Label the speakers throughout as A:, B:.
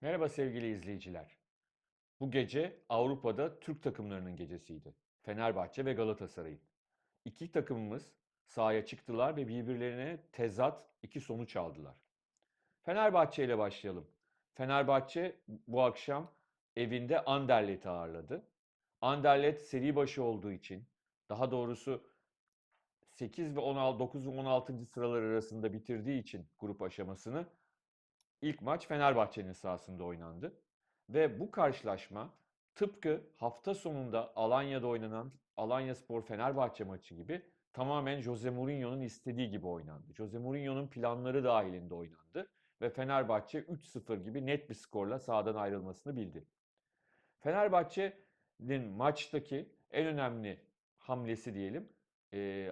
A: Merhaba sevgili izleyiciler. Bu gece Avrupa'da Türk takımlarının gecesiydi. Fenerbahçe ve Galatasaray'ın. İki takımımız sahaya çıktılar ve birbirlerine tezat iki sonuç aldılar. Fenerbahçe ile başlayalım. Fenerbahçe bu akşam evinde Anderlet'i ağırladı. Anderlet seri başı olduğu için, daha doğrusu 8 ve 16, 9 ve 16. sıralar arasında bitirdiği için grup aşamasını ilk maç Fenerbahçe'nin sahasında oynandı. Ve bu karşılaşma tıpkı hafta sonunda Alanya'da oynanan Alanya Spor Fenerbahçe maçı gibi tamamen Jose Mourinho'nun istediği gibi oynandı. Jose Mourinho'nun planları dahilinde oynandı ve Fenerbahçe 3-0 gibi net bir skorla sahadan ayrılmasını bildi. Fenerbahçe'nin maçtaki en önemli hamlesi diyelim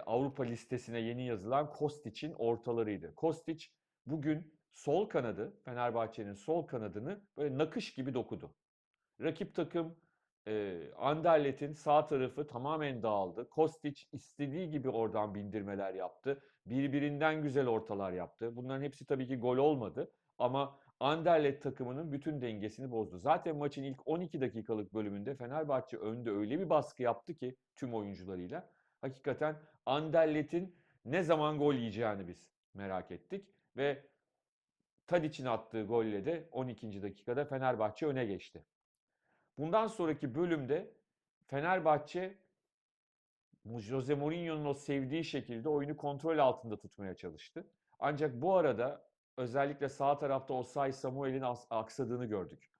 A: Avrupa listesine yeni yazılan Kostic'in ortalarıydı. Kostic bugün sol kanadı, Fenerbahçe'nin sol kanadını böyle nakış gibi dokudu. Rakip takım e, Anderlet'in sağ tarafı tamamen dağıldı. Kostic istediği gibi oradan bindirmeler yaptı. Birbirinden güzel ortalar yaptı. Bunların hepsi tabii ki gol olmadı. Ama Anderlet takımının bütün dengesini bozdu. Zaten maçın ilk 12 dakikalık bölümünde Fenerbahçe önde öyle bir baskı yaptı ki tüm oyuncularıyla. Hakikaten Anderlet'in ne zaman gol yiyeceğini biz merak ettik. Ve Tadic'in attığı golle de 12. dakikada Fenerbahçe öne geçti. Bundan sonraki bölümde Fenerbahçe Jose Mourinho'nun o sevdiği şekilde oyunu kontrol altında tutmaya çalıştı. Ancak bu arada özellikle sağ tarafta Osay Samuel'in aksadığını gördük.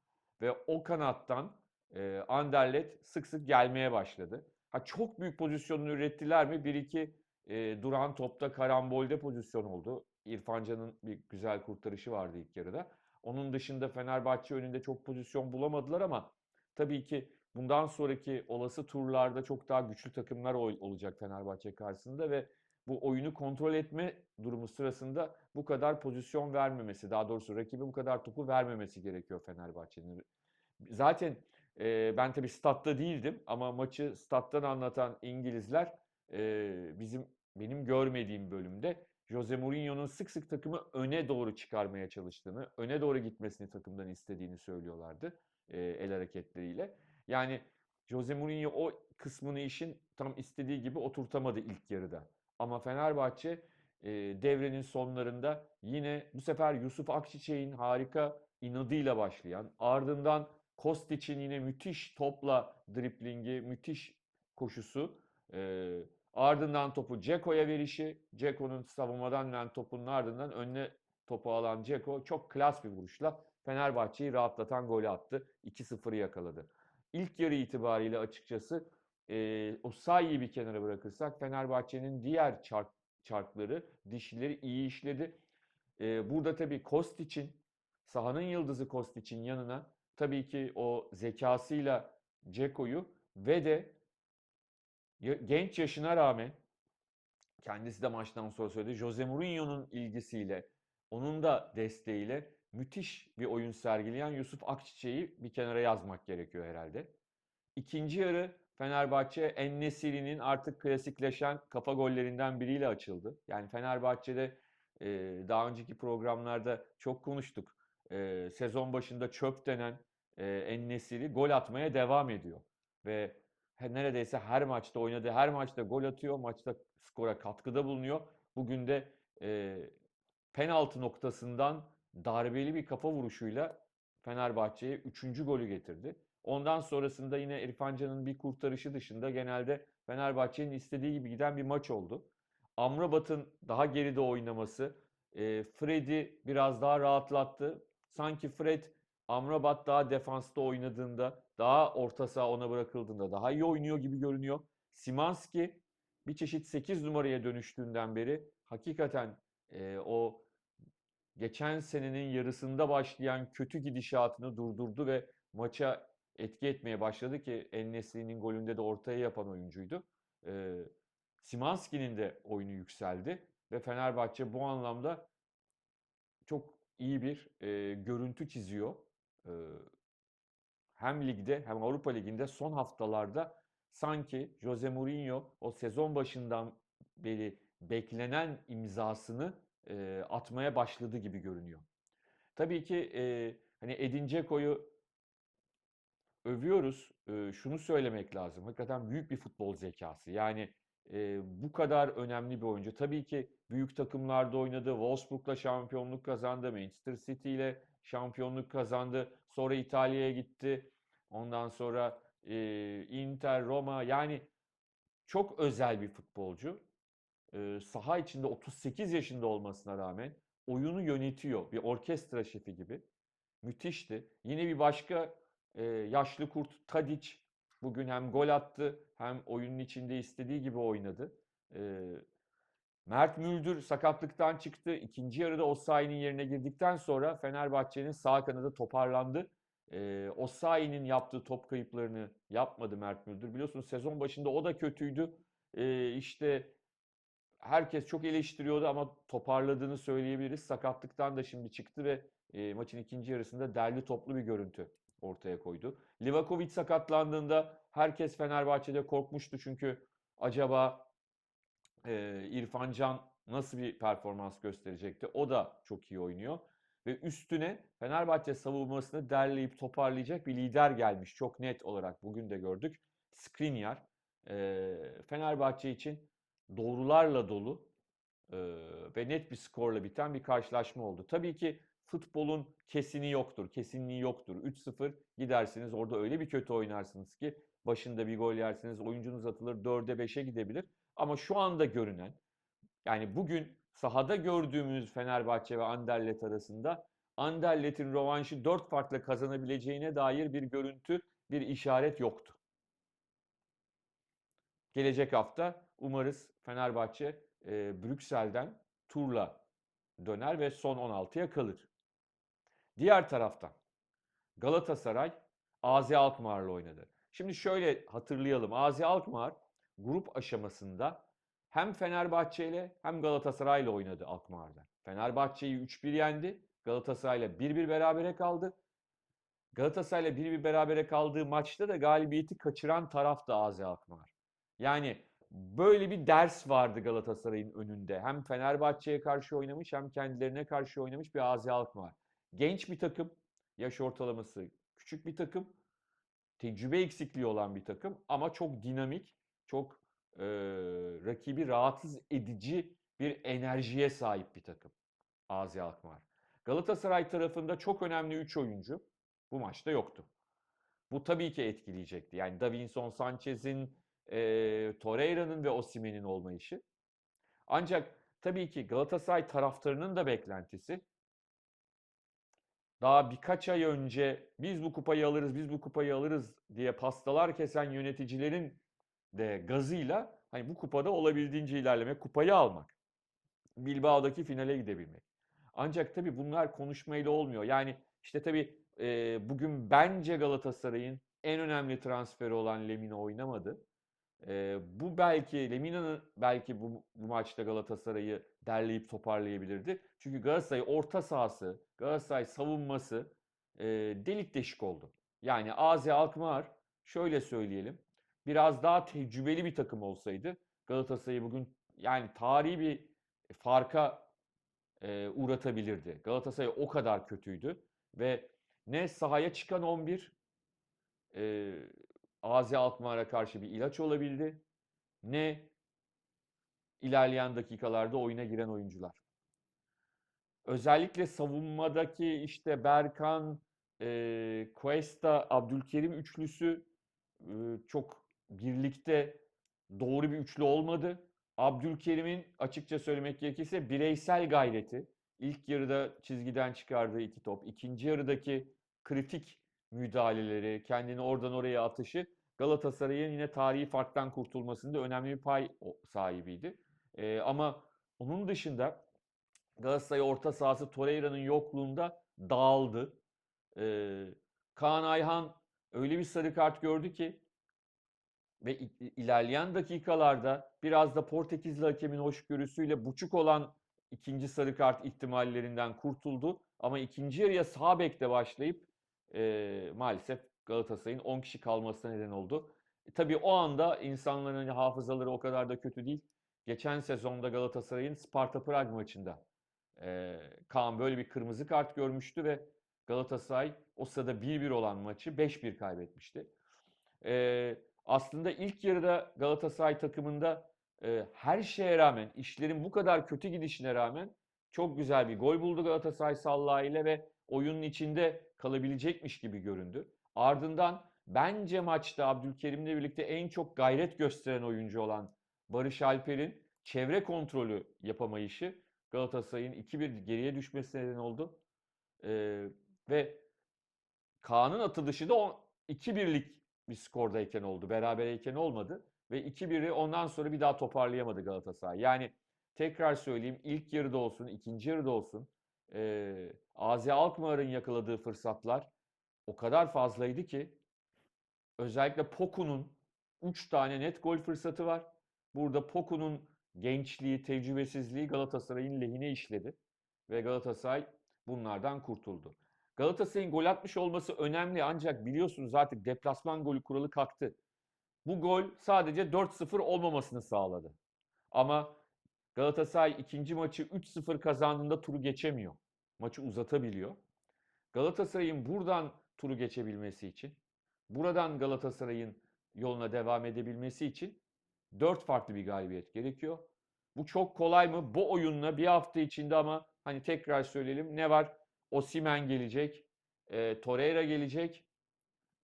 A: Ve o kanattan e, Anderlet sık sık gelmeye başladı. Ha çok büyük pozisyonunu ürettiler mi? Bir iki e, duran topta karambolde pozisyon oldu. İrfan Can'ın bir güzel kurtarışı vardı ilk yarıda. Onun dışında Fenerbahçe önünde çok pozisyon bulamadılar ama tabii ki bundan sonraki olası turlarda çok daha güçlü takımlar olacak Fenerbahçe karşısında ve bu oyunu kontrol etme durumu sırasında bu kadar pozisyon vermemesi, daha doğrusu rakibi bu kadar topu vermemesi gerekiyor Fenerbahçe'nin. Zaten e, ben tabii statta değildim ama maçı stat'tan anlatan İngilizler e, bizim benim görmediğim bölümde Jose Mourinho'nun sık sık takımı öne doğru çıkarmaya çalıştığını, öne doğru gitmesini takımdan istediğini söylüyorlardı e, el hareketleriyle. Yani Jose Mourinho o kısmını işin tam istediği gibi oturtamadı ilk yarıda. Ama Fenerbahçe e, devrenin sonlarında yine bu sefer Yusuf Akçiçek'in harika inadıyla başlayan, ardından Kostic'in yine müthiş topla driplingi, müthiş koşusu, e, Ardından topu Ceko'ya verişi. Ceko'nun savunmadan gelen topunun ardından önüne topu alan Ceko çok klas bir vuruşla Fenerbahçe'yi rahatlatan golü attı. 2-0'ı yakaladı. İlk yarı itibariyle açıkçası e, o sayıyı bir kenara bırakırsak Fenerbahçe'nin diğer çark, çarkları, dişleri iyi işledi. E, burada tabii Kostic'in, sahanın yıldızı Kostic'in yanına tabii ki o zekasıyla Ceko'yu ve de genç yaşına rağmen kendisi de maçtan sonra söyledi. Jose Mourinho'nun ilgisiyle, onun da desteğiyle müthiş bir oyun sergileyen Yusuf Akçiçek'i bir kenara yazmak gerekiyor herhalde. İkinci yarı Fenerbahçe Ennesiri'nin artık klasikleşen kafa gollerinden biriyle açıldı. Yani Fenerbahçe'de e, daha önceki programlarda çok konuştuk. E, sezon başında çöp denen e, Ennesiri gol atmaya devam ediyor. Ve neredeyse her maçta oynadığı her maçta gol atıyor. Maçta skora katkıda bulunuyor. Bugün de e, penaltı noktasından darbeli bir kafa vuruşuyla Fenerbahçe'ye 3. golü getirdi. Ondan sonrasında yine İrfan Can'ın bir kurtarışı dışında genelde Fenerbahçe'nin istediği gibi giden bir maç oldu. Amrabat'ın daha geride oynaması e, Fred'i biraz daha rahatlattı. Sanki Fred Amrabat daha defansta oynadığında, daha orta saha ona bırakıldığında daha iyi oynuyor gibi görünüyor. Simanski bir çeşit 8 numaraya dönüştüğünden beri hakikaten e, o geçen senenin yarısında başlayan kötü gidişatını durdurdu ve maça etki etmeye başladı ki Ennesri'nin golünde de ortaya yapan oyuncuydu. E, Simanski'nin de oyunu yükseldi ve Fenerbahçe bu anlamda çok iyi bir e, görüntü çiziyor hem ligde hem Avrupa Ligi'nde son haftalarda sanki Jose Mourinho o sezon başından beri beklenen imzasını atmaya başladı gibi görünüyor. Tabii ki hani Edin Dzeko'yu övüyoruz. Eee, şunu söylemek lazım. Hakikaten büyük bir futbol zekası. Yani eee, bu kadar önemli bir oyuncu. Tabii ki büyük takımlarda oynadı. Wolfsburg'la şampiyonluk kazandı. Manchester City ile şampiyonluk kazandı. Sonra İtalya'ya gitti. Ondan sonra eee, Inter, Roma. Yani çok özel bir futbolcu. Eee, saha içinde 38 yaşında olmasına rağmen oyunu yönetiyor. Bir orkestra şefi gibi. Müthişti. Yine bir başka e, yaşlı kurt Tadic bugün hem gol attı hem oyunun içinde istediği gibi oynadı. E, Mert Müldür sakatlıktan çıktı. İkinci yarıda Osayi'nin yerine girdikten sonra Fenerbahçe'nin sağ kanadı toparlandı. E, Osayi'nin yaptığı top kayıplarını yapmadı Mert Müldür. Biliyorsunuz sezon başında o da kötüydü. E, işte herkes çok eleştiriyordu ama toparladığını söyleyebiliriz. Sakatlıktan da şimdi çıktı ve e, maçın ikinci yarısında derli toplu bir görüntü ortaya koydu. Livakovic sakatlandığında herkes Fenerbahçe'de korkmuştu çünkü acaba e, İrfan Can nasıl bir performans gösterecekti? O da çok iyi oynuyor. Ve üstüne Fenerbahçe savunmasını derleyip toparlayacak bir lider gelmiş. Çok net olarak bugün de gördük. Skriniar. E, Fenerbahçe için doğrularla dolu e, ve net bir skorla biten bir karşılaşma oldu. Tabii ki futbolun kesini yoktur, kesinliği yoktur. 3-0 gidersiniz orada öyle bir kötü oynarsınız ki başında bir gol yersiniz, oyuncunuz atılır 4'e 5'e gidebilir. Ama şu anda görünen yani bugün sahada gördüğümüz Fenerbahçe ve Anderlet arasında Anderlet'in rövanşı 4 farkla kazanabileceğine dair bir görüntü, bir işaret yoktu. Gelecek hafta umarız Fenerbahçe e, Brüksel'den turla döner ve son 16'ya kalır. Diğer taraftan Galatasaray AZ Alkmaar'la oynadı. Şimdi şöyle hatırlayalım. AZ Alkmaar grup aşamasında hem Fenerbahçe ile hem Galatasaray ile oynadı Alkmaar'da. Fenerbahçe'yi 3-1 yendi. Galatasaray'la 1-1 berabere kaldı. Galatasaray'la 1-1 berabere kaldığı maçta da galibiyeti kaçıran taraf da AZ Alkmaar. Yani böyle bir ders vardı Galatasaray'ın önünde. Hem Fenerbahçe'ye karşı oynamış hem kendilerine karşı oynamış bir AZ Alkmaar. Genç bir takım, yaş ortalaması küçük bir takım, tecrübe eksikliği olan bir takım ama çok dinamik, çok e, rakibi rahatsız edici bir enerjiye sahip bir takım AZ Alkmaar. Galatasaray tarafında çok önemli 3 oyuncu bu maçta yoktu. Bu tabii ki etkileyecekti. Yani Davinson Sanchez'in, e, Torreira'nın ve Osimhen'in olmayışı. Ancak tabii ki Galatasaray taraftarının da beklentisi daha birkaç ay önce biz bu kupayı alırız, biz bu kupayı alırız diye pastalar kesen yöneticilerin de gazıyla hani bu kupada olabildiğince ilerlemek, kupayı almak. Bilbao'daki finale gidebilmek. Ancak tabii bunlar konuşmayla olmuyor. Yani işte tabii e, bugün bence Galatasaray'ın en önemli transferi olan Lemina oynamadı. E, bu belki Lemina'nın belki bu, bu maçta Galatasaray'ı derleyip toparlayabilirdi. Çünkü Galatasaray orta sahası, Galatasaray savunması e, delik deşik oldu. Yani AZ Alkmaar şöyle söyleyelim. Biraz daha tecrübeli bir takım olsaydı Galatasaray'ı bugün yani tarihi bir farka e, uğratabilirdi. Galatasaray o kadar kötüydü ve ne sahaya çıkan 11 e, AZ Alkmaar'a karşı bir ilaç olabildi ne ilerleyen dakikalarda oyuna giren oyuncular. Özellikle savunmadaki işte Berkan, e, Cuesta, Abdülkerim üçlüsü e, çok birlikte doğru bir üçlü olmadı. Abdülkerim'in açıkça söylemek gerekirse bireysel gayreti, ilk yarıda çizgiden çıkardığı iki top, ikinci yarıdaki kritik müdahaleleri, kendini oradan oraya atışı Galatasaray'ın yine tarihi farktan kurtulmasında önemli bir pay sahibiydi. Ee, ama onun dışında Galatasaray orta sahası Torreira'nın yokluğunda dağıldı. Ee, Kaan Ayhan öyle bir sarı kart gördü ki ve ilerleyen dakikalarda biraz da Portekizli hakemin hoşgörüsüyle buçuk olan ikinci sarı kart ihtimallerinden kurtuldu. Ama ikinci yarıya sağ bekte başlayıp e, maalesef Galatasaray'ın 10 kişi kalmasına neden oldu. E, tabii o anda insanların hafızaları o kadar da kötü değil. Geçen sezonda Galatasaray'ın Sparta Prag maçında e, Kaan böyle bir kırmızı kart görmüştü ve Galatasaray o sırada 1-1 olan maçı 5-1 kaybetmişti. Ee, aslında ilk yarıda Galatasaray takımında e, her şeye rağmen, işlerin bu kadar kötü gidişine rağmen çok güzel bir gol buldu Galatasaray Sallah ile ve oyunun içinde kalabilecekmiş gibi göründü. Ardından bence maçta Abdülkerim'le birlikte en çok gayret gösteren oyuncu olan Barış Alper'in çevre kontrolü yapamayışı Galatasaray'ın 2-1 geriye düşmesine neden oldu. Ee, ve Kaan'ın atılışı da o 2-1'lik bir skordayken oldu. Berabereyken olmadı. Ve 2-1'i ondan sonra bir daha toparlayamadı Galatasaray. Yani tekrar söyleyeyim ilk yarıda olsun, ikinci yarıda olsun e, Azi Alkmaar'ın yakaladığı fırsatlar o kadar fazlaydı ki özellikle Poku'nun 3 tane net gol fırsatı var. Burada Poku'nun gençliği, tecrübesizliği Galatasaray'ın lehine işledi. Ve Galatasaray bunlardan kurtuldu. Galatasaray'ın gol atmış olması önemli ancak biliyorsunuz artık deplasman golü kuralı kalktı. Bu gol sadece 4-0 olmamasını sağladı. Ama Galatasaray ikinci maçı 3-0 kazandığında turu geçemiyor. Maçı uzatabiliyor. Galatasaray'ın buradan turu geçebilmesi için, buradan Galatasaray'ın yoluna devam edebilmesi için 4 farklı bir galibiyet gerekiyor. Bu çok kolay mı? Bu oyunla bir hafta içinde ama hani tekrar söyleyelim ne var? Osimen gelecek, e, Torreira gelecek,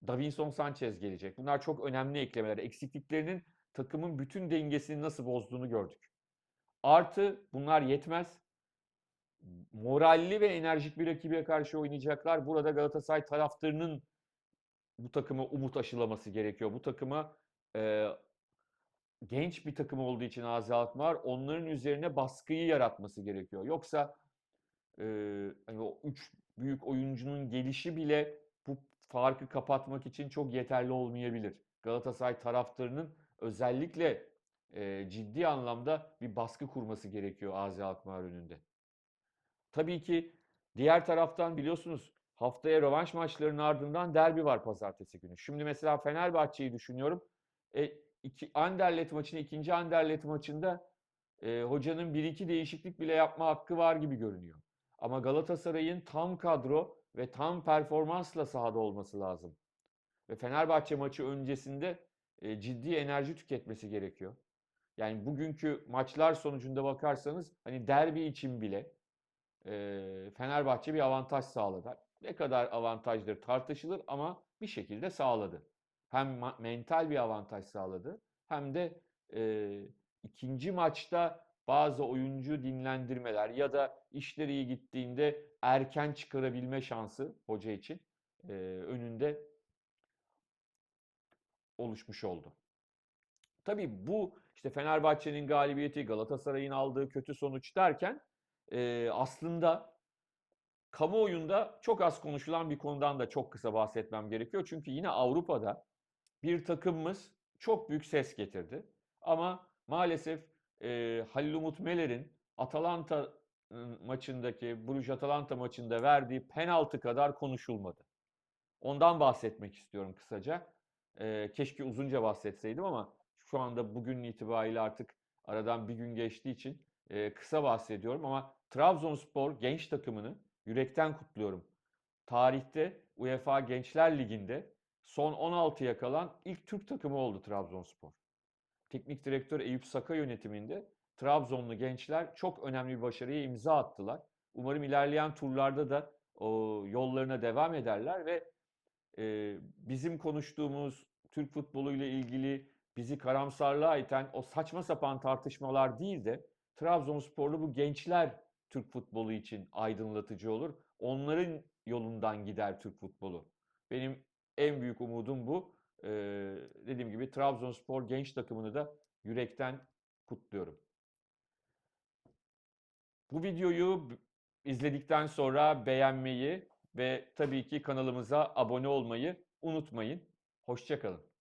A: Davinson Sanchez gelecek. Bunlar çok önemli eklemeler. Eksikliklerinin takımın bütün dengesini nasıl bozduğunu gördük. Artı bunlar yetmez. Moralli ve enerjik bir rakibe karşı oynayacaklar. Burada Galatasaray taraftarının bu takıma umut aşılaması gerekiyor. Bu takıma e, genç bir takım olduğu için Azi Alkmaar onların üzerine baskıyı yaratması gerekiyor. Yoksa e, hani o üç büyük oyuncunun gelişi bile bu farkı kapatmak için çok yeterli olmayabilir. Galatasaray taraftarının özellikle e, ciddi anlamda bir baskı kurması gerekiyor Azi Alkmaar önünde. Tabii ki diğer taraftan biliyorsunuz haftaya rövanş maçlarının ardından derbi var pazartesi günü. Şimdi mesela Fenerbahçe'yi düşünüyorum. E, iki, Anderlet maçını, ikinci Anderlet maçında e, hocanın bir iki değişiklik bile yapma hakkı var gibi görünüyor. Ama Galatasaray'ın tam kadro ve tam performansla sahada olması lazım. Ve Fenerbahçe maçı öncesinde e, ciddi enerji tüketmesi gerekiyor. Yani bugünkü maçlar sonucunda bakarsanız hani derbi için bile e, Fenerbahçe bir avantaj sağladı. Ne kadar avantajdır tartışılır ama bir şekilde sağladı. Hem mental bir avantaj sağladı hem de e, ikinci maçta bazı oyuncu dinlendirmeler ya da işleri iyi gittiğinde erken çıkarabilme şansı hoca için e, önünde oluşmuş oldu. Tabii bu işte Fenerbahçe'nin galibiyeti, Galatasaray'ın aldığı kötü sonuç derken e, aslında kamuoyunda çok az konuşulan bir konudan da çok kısa bahsetmem gerekiyor. Çünkü yine Avrupa'da bir takımımız çok büyük ses getirdi. Ama maalesef e, Halil Umut Meler'in Atalanta maçındaki, Bruges Atalanta maçında verdiği penaltı kadar konuşulmadı. Ondan bahsetmek istiyorum kısaca. E, keşke uzunca bahsetseydim ama şu anda bugün itibariyle artık aradan bir gün geçtiği için e, kısa bahsediyorum ama Trabzonspor genç takımını yürekten kutluyorum. Tarihte UEFA Gençler Ligi'nde son 16'ya kalan ilk Türk takımı oldu Trabzonspor. Teknik direktör Eyüp Saka yönetiminde Trabzonlu gençler çok önemli bir başarıya imza attılar. Umarım ilerleyen turlarda da o yollarına devam ederler ve e, bizim konuştuğumuz Türk futbolu ile ilgili bizi karamsarlığa iten o saçma sapan tartışmalar değil de Trabzonsporlu bu gençler Türk futbolu için aydınlatıcı olur. Onların yolundan gider Türk futbolu. Benim en büyük umudum bu. Ee, dediğim gibi Trabzonspor genç takımını da yürekten kutluyorum. Bu videoyu izledikten sonra beğenmeyi ve tabii ki kanalımıza abone olmayı unutmayın. Hoşçakalın.